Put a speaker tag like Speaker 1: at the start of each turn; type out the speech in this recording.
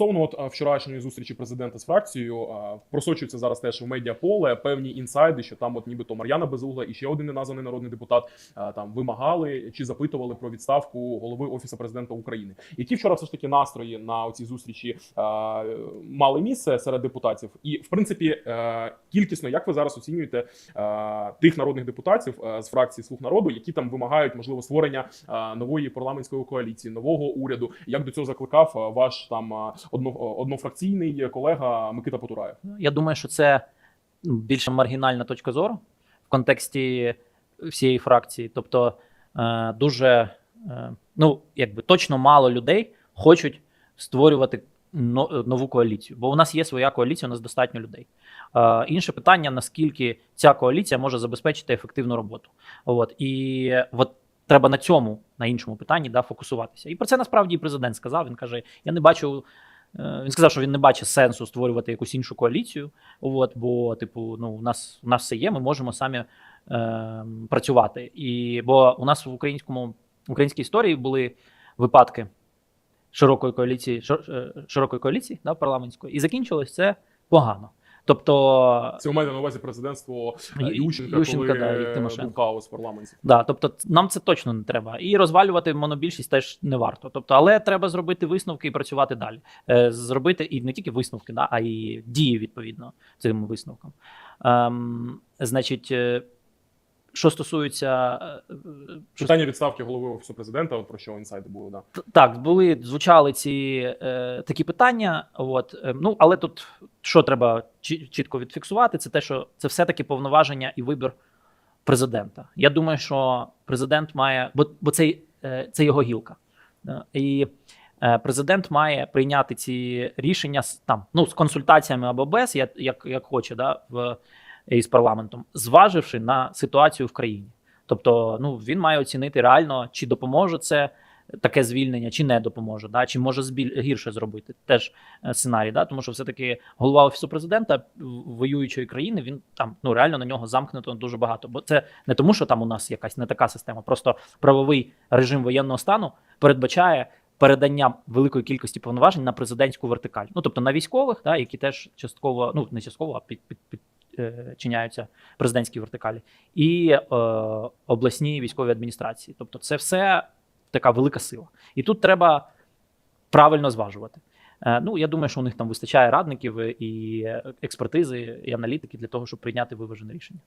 Speaker 1: Стосовно от, вчорашньої зустрічі президента з фракцією, просочується зараз теж в медіаполе певні інсайди, що там, от нібито Мар'яна Безугла і ще один неназваний народний депутат там вимагали чи запитували про відставку голови офісу президента України. Які вчора все ж таки настрої на цій зустрічі мали місце серед депутатів, і в принципі е, кількісно, як ви зараз оцінюєте е, тих народних депутатів е, з фракції Слуг народу, які там вимагають можливо створення нової парламентської коаліції, нового уряду. Як до цього закликав ваш там однофракційний колега Микита Потураєв?
Speaker 2: Я думаю, що це ну, більше маргінальна точка зору в контексті всієї фракції. Тобто, е, дуже е, ну, якби точно мало людей хочуть створювати нову коаліцію, бо у нас є своя коаліція, у нас достатньо людей. Е, інше питання: наскільки ця коаліція може забезпечити ефективну роботу. От і от треба на цьому, на іншому питанні, да, фокусуватися. І про це насправді і президент сказав. Він каже: Я не бачу. Е, Він сказав, що він не бачить сенсу створювати якусь іншу коаліцію. От, бо, типу, ну, у нас у нас все є, ми можемо самі е, працювати. І бо у нас в українському в українській історії були випадки широкої коаліції, е, широкої коаліції да, парламентської, і закінчилось це погано. Тобто,
Speaker 1: Це у мене на увазі президентство е, Ющенка,
Speaker 2: Ющенка,
Speaker 1: коли
Speaker 2: да, і
Speaker 1: е, був хаос в парламенті.
Speaker 2: Да, тобто нам це точно не треба. І розвалювати монобільшість теж не варто. Тобто, але треба зробити висновки і працювати далі. Е, зробити і не тільки висновки, да, а й дії відповідно цим висновкам. Ем, значить, що стосується е, е,
Speaker 1: Питання відставки голови офісу президента, от про що інсайди були. Да.
Speaker 2: Так, були звучали ці е, такі питання. От е, ну але тут що треба чітко відфіксувати, це те, що це все-таки повноваження і вибір президента. Я думаю, що президент має, бо, бо це, е, це його гілка. Е, І е, президент має прийняти ці рішення там ну з консультаціями або без, як, як, як хоче, да, в із парламентом, зваживши на ситуацію в країні. Тобто, ну він має оцінити реально, чи допоможе це таке звільнення, чи не допоможе, да, чи може збіль... гірше зробити. Теж е, сценарій, да, тому що все-таки голова офісу президента воюючої країни, він там ну реально на нього замкнуто дуже багато. Бо це не тому, що там у нас якась не така система, просто правовий режим воєнного стану передбачає. Передання великої кількості повноважень на президентську вертикаль, ну тобто на військових, да, які теж частково, ну не частково, а під, під, під чиняються президентській вертикалі, і е, обласні військові адміністрації. Тобто, це все така велика сила. І тут треба правильно зважувати. Е, ну, я думаю, що у них там вистачає радників і експертизи, і аналітики для того, щоб прийняти виважене рішення.